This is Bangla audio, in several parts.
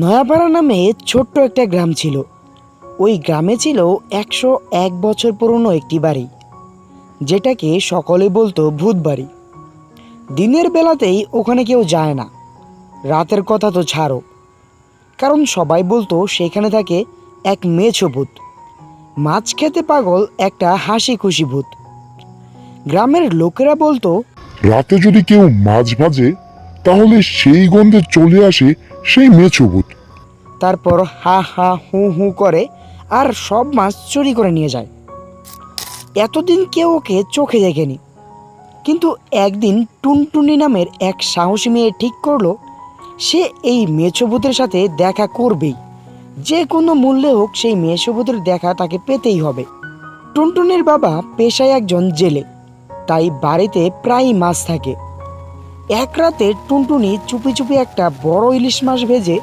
নয়াপাড়া নামে ছোট্ট একটা গ্রাম ছিল। ওই গ্রামে ছিল একশো এক বছর পুরনো একটি বাড়ি, যেটাকে সকলে বলতো ভূত বাড়ি। দিনের বেলাতেই ওখানে কেউ যায় না, রাতের কথা তো ছাড়ো। কারণ সবাই বলতো সেখানে থাকে এক মেছো ভূত, মাছ খেতে পাগল একটা হাসি খুশি ভূত। গ্রামের লোকেরা বলতো, রাতে যদি কেউ মাছ ভাজে তাহলে সেই গন্ধে চলে আসে সেই মেছভূত তারপর হা হা হু হু করে আর সব মাছ চুরি করে নিয়ে যায়। এতদিন কেউ ওকে চোখে দেখেনি। কিন্তু একদিন টুনটুনি নামের এক সাহসী মেয়ে ঠিক করল, সে এই মেছভূতের সাথে দেখা করবেই। যে কোনো মূল্যে হোক সেই মেছভূতের দেখা তাকে পেতেই হবে। টুনটুনির বাবা পেশায় একজন জেলে, তাই বাড়িতে প্রায়ই মাছ থাকে। এক রাতে টুনটুনি চুপি চুপি একটা বড় ইলিশ মাছ ভেজে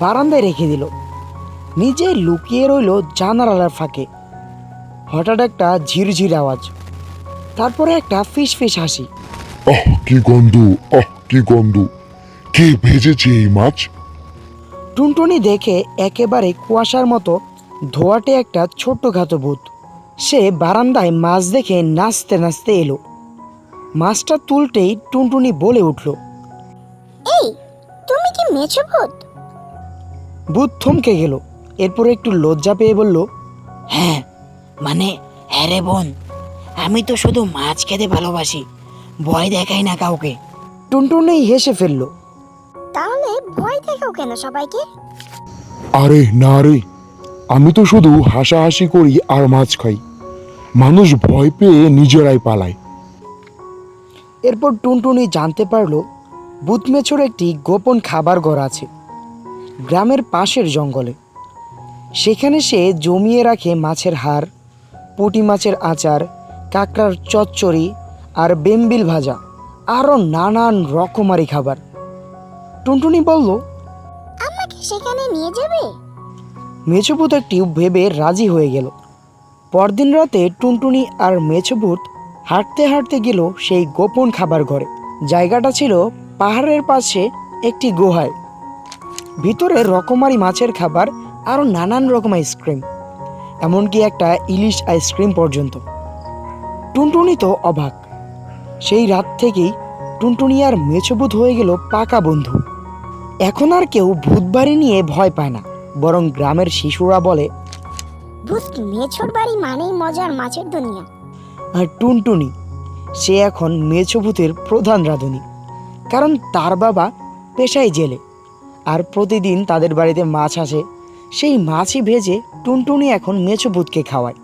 বারান্দায় রেখে দিল। নিজে লুকিয়ে রইল জানালার ফাঁকে। হঠাৎ একটা ঝিরঝির আওয়াজ। তারপরে একটা ফিস ফিস হাসি। আহ কি গন্ধ আহ কি গন্ধ। কে ভেজেছে এই মাছ? টুনটুনি দেখে একেবারে কুয়াশার মতো ধোয়াটে একটা ছোট্ট ভূত সে বারান্দায় মাছ দেখে নাচতে নাচতে এলো। মাছটা তুলতেই টুনটুনি বলে উঠল এই তুমি কি মেছো ভূত? ভূত থমকে গেল এরপর একটু লজ্জা পেয়ে বলল হ্যাঁ মানে হ্যাঁ রে বোন আমি তো শুধু মাছ খেতে ভালোবাসি ভয় দেখাই না কাউকে। টুনটুনি হেসে ফেলল তাহলে ভয় দেখাও কেন সবাইকে? আরে না রে আমি তো শুধু হাসাহাসি করি আর মাছ খাই। মানুষ ভয় পেয়ে নিজেরাই পালায়। এরপর টুনটুনি জানতে পারল বুতমেছর একটি গোপন খাবার ঘর আছে গ্রামের পাশের জঙ্গলে। সেখানে সে জমিয়ে রাখে মাছের হাড় পুঁটি মাছের আচার কাঁকড়ার চচ্চড়ি আর বেম্বিল ভাজা আরও নানান রকমারি খাবার। টুনটুনি বলল আমাকে সেখানে নিয়ে যাবে? মেছভূত একটি ভেবে রাজি হয়ে গেল। পরদিন রাতে টুনটুনি আর মেছভূত হাঁটতে হাঁটতে গেল সেই গোপন খাবার ঘরে। জায়গাটা ছিল পাহাড়ের পাশে একটি গুহায়। ভিতরে রকমারি মাছের খাবার আরও নানান রকম আইসক্রিম, এমনকি একটা ইলিশ আইসক্রিম পর্যন্ত। টুনটুনি তো অবাক। সেই রাত থেকেই টুনটুনি আর মেছভূত হয়ে গেল পাকা বন্ধু। এখন আর কেউ ভূত বাড়ি নিয়ে ভয় পায় না, বরং গ্রামের শিশুরা বলে ভূত মেছোর বাড়ি মানেই মজার মাছের দুনিয়া। আর টুনটুনি, সে এখন মেছভূতের প্রধান রাঁধুনি। কারণ তার বাবা পেশায় জেলে, আর প্রতিদিন তাদের বাড়িতে মাছ আসে। সেই মাছই ভেজে টুনটুনি এখন মেছভূতকে খাওয়ায়।